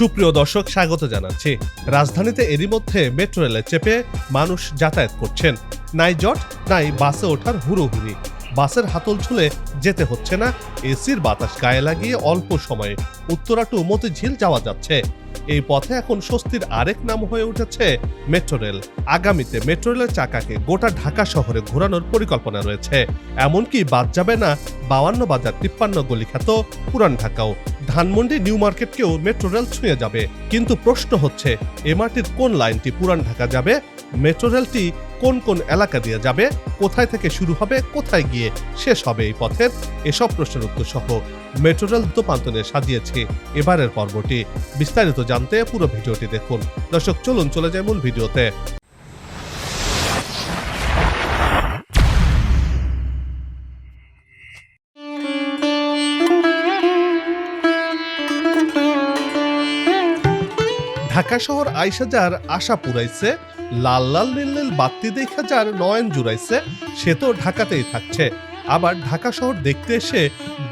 সুপ্রিয় দর্শক, স্বাগত জানাচ্ছি। রাজধানীতে এরই মধ্যে মেট্রো রেলে চেপে মানুষ যাতায়াত করছেন। নাই জট, নাই বাসে ওঠার হুড়োহুড়ি। বাসের হাতল ছুলে যেতে হচ্ছে না, এসির বাতাস গায়ে লাগিয়ে অল্প সময়ে উত্তরাটু মতিঝিল যাওয়া যাচ্ছে। এই পথে এখন স্বস্তির আরেক নাম হয়ে উঠেছে মেট্রো রেল। আগামীতে মেট্রো রেলের চাকাকে গোটা ঢাকা শহরে ঘোরানোর পরিকল্পনা রয়েছে। এমনকি বাদ যাবে না বাউান্ন বাজার তিপ্পান্ন গলি খ্যাত পুরান ঢাকাও। ধানমন্ডি, নিউ মার্কেটকেও মেট্রো রেল ছুঁয়ে যাবে। কিন্তু প্রশ্ন হচ্ছে, এমআরটির কোন লাইনটি পুরান ঢাকা যাবে? মেট্রো রেলটি কোন কোন এলাকা দিয়ে যাবে, কোথায় থেকে শুরু হবে, কোথায় গিয়ে শেষ হবে এই পথের এসব প্রশ্নের উত্তর সহ মেট্রো রেল দোপান্তনে সাজিয়েছে এবারের পর্বটি। বিস্তারিত জানতে পুরো ভিডিওটি দেখুন। দর্শক, চলুন, চলে যায় মূল ভিডিওতে। ঢাকা শহর আইসা যার আশা পুরাইছে, লাল লাল নীল নীল বাত্তি দেখা যার নয়ন জুড়াইছে, সে তো ঢাকাতেই থাকছে। আবার ঢাকা শহর দেখতে এসে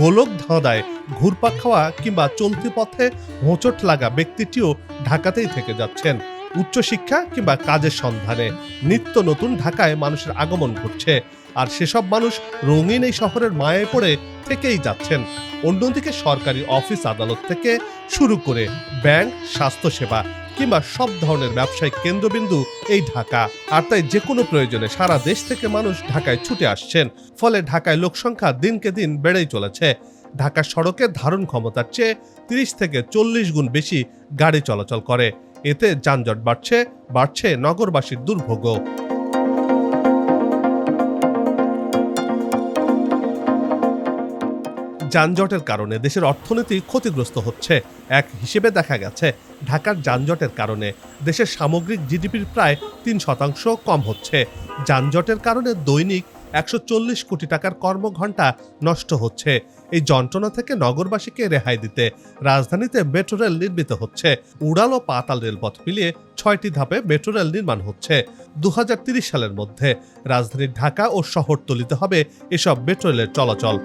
গোলক ধাঁধায় ঘুরপাক খাওয়া কিংবা চলতি পথে হোঁচট লাগা ব্যক্তিটিও ঢাকাতেই থেকে যাচ্ছেন। উচ্চশিক্ষা কিংবা কাজের সন্ধানে নিত্য নতুন ঢাকায় মানুষের আগমন ঘটছে। আর সেসব মানুষ রঙিন এই শহরের মায়ে পড়ে থেকেই যাচ্ছেন। অন্যদিকে সরকারি অফিস আদালত থেকে শুরু করে ব্যাংক, স্বাস্থ্যসেবা কিংবা সব ধরনের ব্যবসায়িক কেন্দ্রবিন্দু এই ঢাকা। আর তাই যে কোনো প্রয়োজনে সারা দেশ থেকে মানুষ ঢাকায় ছুটে আসছেন। ফলে ঢাকায় লোকসংখ্যা দিনকে দিন বেড়েই চলেছে। ঢাকা সড়কের ধারণ ক্ষমতার চেয়ে তিরিশ থেকে চল্লিশ গুণ বেশি গাড়ি চলাচল করে। এতে যানজট বাড়ছে বাড়ছে নগরবাসীর দুর্ভোগও। যানজটের কারণে দেশের অর্থনীতি ক্ষতিগ্রস্ত হচ্ছে। এক হিসেবে দেখা গেছে, ঢাকার যানজটের কারণে দেশের সামগ্রিক জিডিপির প্রায় তিন শতাংশ কম হচ্ছে। যানজটের কারণে দৈনিক একশো চল্লিশ কোটি টাকার কর্মঘণ্টা নষ্ট হচ্ছে। এই যন্ত্রণা থেকে নগরবাসীকে রেহাই দিতে রাজধানীতে মেট্রো রেল নির্মিত হচ্ছে। উড়াল ও পাতাল রেলপথ মিলিয়ে ছয়টি ধাপে মেট্রো রেল নির্মাণ হচ্ছে। দু সালের মধ্যে রাজধানীর ঢাকা ও শহরতলিতে হবে এসব মেট্রো রেলের চলাচল।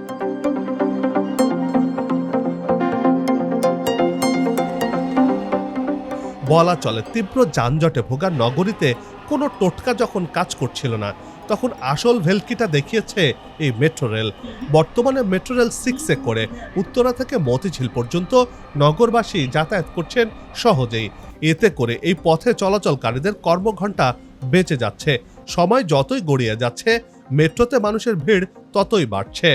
বলা চলে, তীব্র যানজটে ভোগা নগরীতে কোনো টোটকা যখন কাজ করছিল না, তখন আসল ভেলকিটা দেখিয়েছে এই মেট্রো রেল। বর্তমানে মেট্রো রেল সিক্সে করে, উত্তরা থেকে মতিঝিল পর্যন্ত নগরবাসী যাতায়াত করছেন সহজেই। এতে করে এই পথে চলাচলকারীদের কর্মঘণ্টা বেঁচে যাচ্ছে। সময় যতই গড়িয়ে যাচ্ছে, মেট্রোতে মানুষের ভিড় ততই বাড়ছে।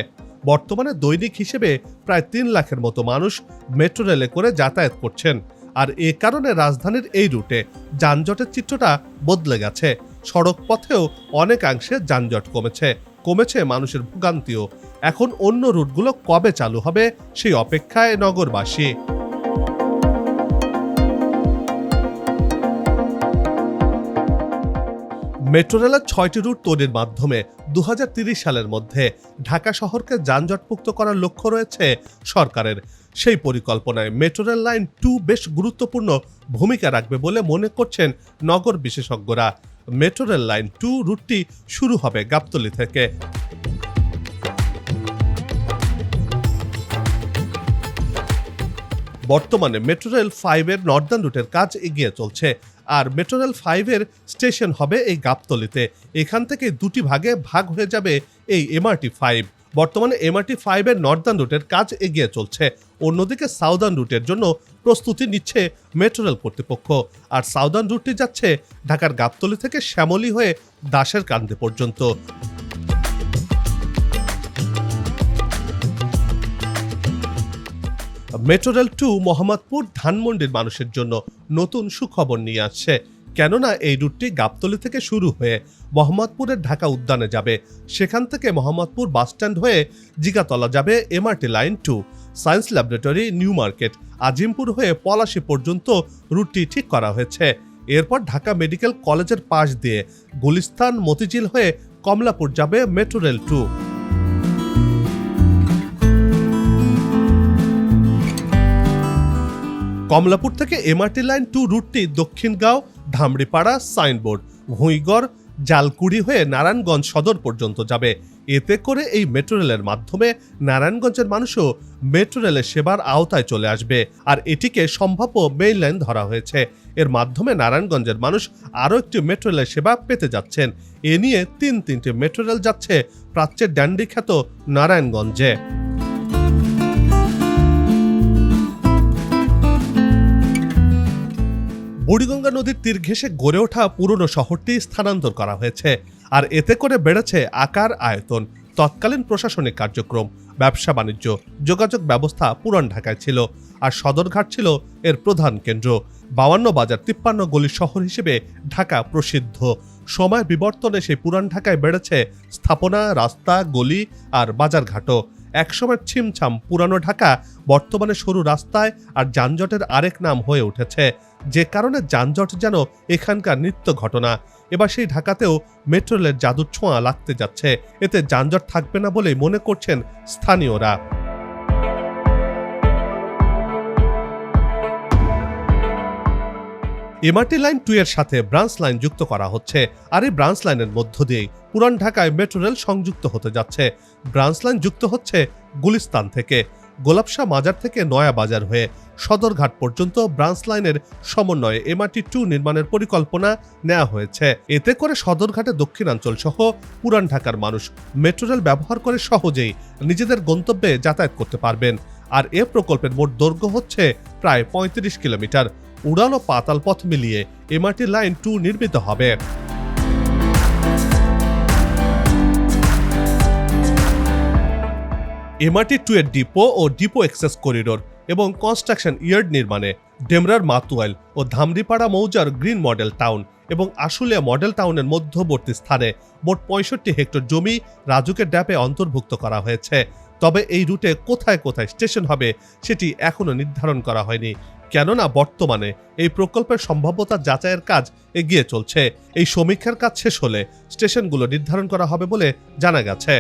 বর্তমানে দৈনিক হিসেবে প্রায় তিন লাখের মতো মানুষ মেট্রো রেলে করে যাতায়াত করছেন। আর এ কারণে রাজধানীর এই রুটে যানজটের চিত্রটা বদলে গেছে। সড়ক পথেও অনেকাংশে যানজট কমেছে কমেছে মানুষের ভোগান্তিও। এখন অন্য রুটগুলো কবে চালু হবে, সেই অপেক্ষায় নগরবাসী। মেট্রো রেলের ছয়টি রুট তৈরির মাধ্যমে দু সালের মধ্যে ঢাকা শহরকে যানজটমুক্ত করার লক্ষ্য রয়েছে সরকারের। সেই পরিকল্পনায় মেট্রো রেল লাইন টু বেশ গুরুত্বপূর্ণ ভূমিকা রাখবে বলে মনে করছেন নগর বিশেষজ্ঞরা। মেট্রো রেল লাইন টু রুটটি শুরু হবে গাবতলি থেকে। বর্তমানে মেট্রো রেল ফাইভের নর্দার্ন রুটের কাজ এগিয়ে চলছে। আর মেট্রো রেল ফাইভের স্টেশন হবে এই গাবতলিতে। এখান থেকে দুটি ভাগে ভাগ হয়ে যাবে এই এমআরটি ফাইভ বর্তমানে এমআরটি ফাইভের নর্দার্ন রুটের কাজ এগিয়ে চলছে। অন্যদিকে সাউদার্ন রুটের জন্য প্রস্তুতি নিচ্ছে মেট্রো রেল কর্তৃপক্ষ। আর সাউদার্ন রুটটি যাচ্ছে ঢাকার গাবতলি থেকে শ্যামলী হয়ে দাসের কান্দে পর্যন্ত। মেট্রো রেল টু মোহাম্মদপুর ধানমন্ডির মানুষের জন্য নতুন সুখবর নিয়ে আসছে। কেননা এই রুটটি গাবতলি থেকে শুরু হয়ে মোহাম্মদপুরের ঢাকা উদ্যানে যাবে। সেখান থেকে মোহাম্মদপুর বাসস্ট্যান্ড হয়ে জিগাতলা যাবে MRT line two, science laboratory, new market, Azimpur হয়ে পলাশি পর্যন্ত রুটটি ঠিক করা হয়েছে। এরপর ঢাকা মেডিকেল কলেজের পাশ দিয়ে গুলিস্তান, মতিঝিল হয়ে কমলাপুর যাবে মেট্রো রেল টু। কমলাপুর থেকে এমআরটি লাইন টু রুটটি দক্ষিণগাঁও, ধামড়িপাড়া, সাইনবোর্ড, ভুঁইগড়, জালকুড়ি হয়ে নারায়ণগঞ্জ সদর পর্যন্ত যাবে। এতে করে এই মেট্রো রেলের মাধ্যমে নারায়ণগঞ্জের মানুষও মেট্রো রেলের সেবার আওতায় চলে আসবে। আর এটিকে সম্ভাব্য মেইন লাইন ধরা হয়েছে। এর মাধ্যমে নারায়ণগঞ্জের মানুষ আরও একটি মেট্রো রেলের সেবা পেতে যাচ্ছেন। এ নিয়ে তিন তিনটি মেট্রো রেল যাচ্ছে প্রাচ্যের ড্যান্ডি খ্যাত নারায়ণগঞ্জে। বুড়িগঙ্গা নদীর তীর ঘেঁষে গড়ে ওঠা পুরনো শহরটি স্থানান্তর করা হয়েছে আর এতে করে বেড়েছে আকার, আয়তন, তৎকালীন প্রশাসনিক কার্যক্রম, ব্যবসা বাণিজ্য, যোগাযোগ ব্যবস্থা পুরান ঢাকায় ছিল আর সদরঘাট ছিল এর প্রধান কেন্দ্র। বাউান্ন বাজার তিপ্পান্ন গলি শহর হিসেবে ঢাকা প্রসিদ্ধ। সময় বিবর্তনে সেই পুরান ঢাকায় বেড়েছে স্থাপনা, রাস্তা, গলি আর বাজারঘাটও। একসময় ছিমছাম পুরানো ঢাকা বর্তমানে সরু রাস্তায় আর যানজটের আরেক নাম হয়ে উঠেছে। যে কারণে যানজট যেন এখানকার নিত্য ঘটনা। এবার সেই ঢাকাতেও মেট্রো রেলের জাদুর ছোঁয়া লাগতে যাচ্ছে। এতে যানজট থাকবে না বলেই মনে করছেন স্থানীয়রা। এমআরটি লাইন টু এর সাথে ব্রাঞ্চ লাইন যুক্ত করা হচ্ছে। আর এই ব্রাঞ্চ লাইনের মধ্য দিয়েই পুরান ঢাকায় মেট্রো রেল সংযুক্ত হতে যাচ্ছে। ব্রাঞ্চ লাইন যুক্ত হচ্ছে গুলিস্তান থেকে। গোলাপশাহ মাজার থেকে নয়া বাজার হয়ে সদরঘাট পর্যন্ত ব্রাঞ্চ লাইনের সমন্বয়ে এমআরটি টু নির্মাণের পরিকল্পনা নেওয়া হয়েছে। এতে করে সদরঘাটে দক্ষিণাঞ্চল সহ পুরান ঢাকার মানুষ মেট্রো রেল ব্যবহার করে সহজেই নিজেদের গন্তব্যে যাতায়াত করতে পারবেন। আর এ প্রকল্পের মোট দৈর্ঘ্য হচ্ছে প্রায় পঁয়ত্রিশ কিলোমিটার। উড়াল ও পাতাল পথ মিলিয়ে এমআরটি লাইন টু নির্মিত হবে। এমআরটি টু এর ডিপো ও ডিপো এক্সেস করিডোর এবং কনস্ট্রাকশন ইয়ার্ড নির্মাণে ডেমরার মাতুয়াইল ও ধামরিপাড়া মৌজার গ্রিন মডেল টাউন এবং আশুলিয়া মডেল টাউনের মধ্যবর্তী স্থানে মোট পঁয়ষট্টি হেক্টর জমি রাজুকের ড্যাপে অন্তর্ভুক্ত করা হয়েছে। তবে এই রুটে কোথায় কোথায় স্টেশন হবে সেটি এখনও নির্ধারণ করা হয়নি। কেননা বর্তমানে এই প্রকল্পের সম্ভাব্যতা যাচাইয়ের কাজ এগিয়ে চলছে। এই সমীক্ষার কাজ শেষ হলে স্টেশনগুলো নির্ধারণ করা হবে বলে জানা গেছে।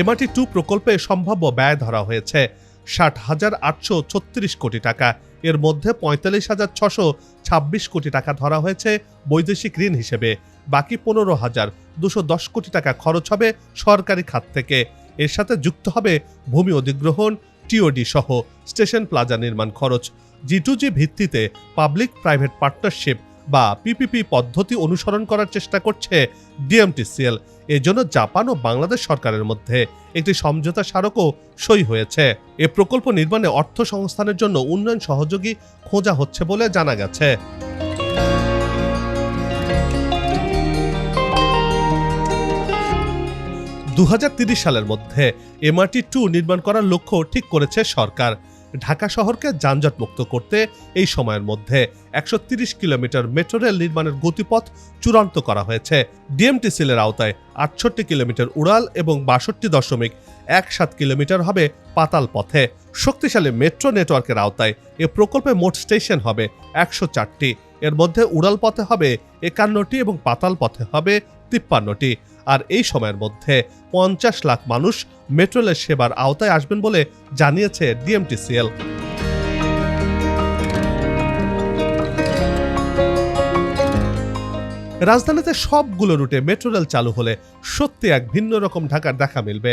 এমআরটি টু প্রকল্পে সম্ভাব্য ব্যয় ধরা হয়েছে। ষাট হাজার আটশো ছত্রিশ কোটি টাকা। এর মধ্যে পঁয়তাল্লিশ হাজার ছশো ছাব্বিশ কোটি টাকা ধরা হয়েছে বৈদেশিক ঋণ হিসেবে। বাকি পনেরো হাজার দুশো দশ কোটি টাকা খরচ হবে সরকারি খাত থেকে। এর সাথে যুক্ত হবে ভূমি অধিগ্রহণ টিওডি সহ স্টেশন প্লাজা নির্মাণ খরচ। জি টু জি ভিত্তিতে পাবলিক প্রাইভেট পার্টনারশিপ বা পিপিপি পদ্ধতি অনুসরণ করার চেষ্টা করছে ডিএমটিসিএল এজন্য জাপান ও বাংলাদেশ সরকারের মধ্যে একটি সমঝোতা স্মারকও সই হয়েছে। এ প্রকল্প নির্মাণে অর্থ সংস্থানের জন্য উন্নয়ন সহযোগী খোঁজা হচ্ছে বলে জানা গেছে। দু সালের মধ্যে এমআরটি টু নির্মাণ করার লক্ষ্য ঠিক করেছে সরকার। ঢাকা শহরকে যানজট মুক্ত করতে এই সময়ের মধ্যে একশো কিলোমিটার মেট্রো রেল নির্মাণের গতিপথ চূড়ান্ত করা হয়েছে। ডিএমটিসিলের আওতায় আটষট্টি কিলোমিটার উড়াল এবং বাষট্টি দশমিক এক সাত কিলোমিটার হবে পাতাল পথে। শক্তিশালী মেট্রো নেটওয়ার্কের আওতায় এ প্রকল্পে মোট স্টেশন হবে একশো চারটি। এর মধ্যে উড়াল পথে হবে একান্নটি এবং পাতাল পথে হবে তিপ্পান্নটি। আর এই সময়ের মধ্যে পঞ্চাশ লাখ মানুষ মেট্রো রেলের সেবার আওতায় আসবেন বলে জানিয়েছে ডিএমটিসিএল। রাজধানীতে সবগুলো রুটে মেট্রো রেল চালু হলে সত্যি এক ভিন্ন রকম ঢাকার দেখা মিলবে।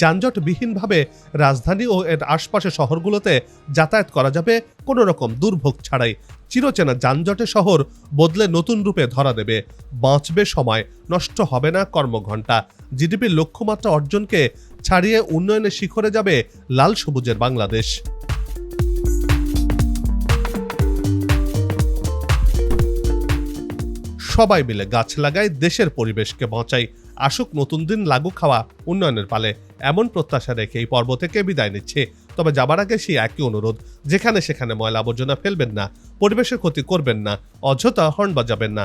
যানজটবিহীনভাবে রাজধানী ও এর আশপাশের শহরগুলোতে যাতায়াত করা যাবে কোনো রকম দুর্ভোগ ছাড়াই। চিরচেনা যানজটে শহর বদলে নতুন রূপে ধরা দেবে। বাঁচবে সময়, নষ্ট হবে না কর্মঘণ্টা। জিডিপির লক্ষ্যমাত্রা অর্জনকে ছাড়িয়ে উন্নয়নের শিখরে যাবে লাল সবুজের বাংলাদেশ। সবাই মিলে গাছ লাগাই দেশের পরিবেশকে বাঁচাই। আসুক, নতুন দিন লাগু খাওয়া উন্নয়নের পালে। এমন প্রত্যাশা রেখে এই পর্ব থেকে বিদায় নিচ্ছে। তবে যাবার আগে সেই একই অনুরোধ, যেখানে সেখানে ময়লা আবর্জনা ফেলবেন না, পরিবেশের ক্ষতি করবেন না, অযথা হর্ন বাজাবেন না।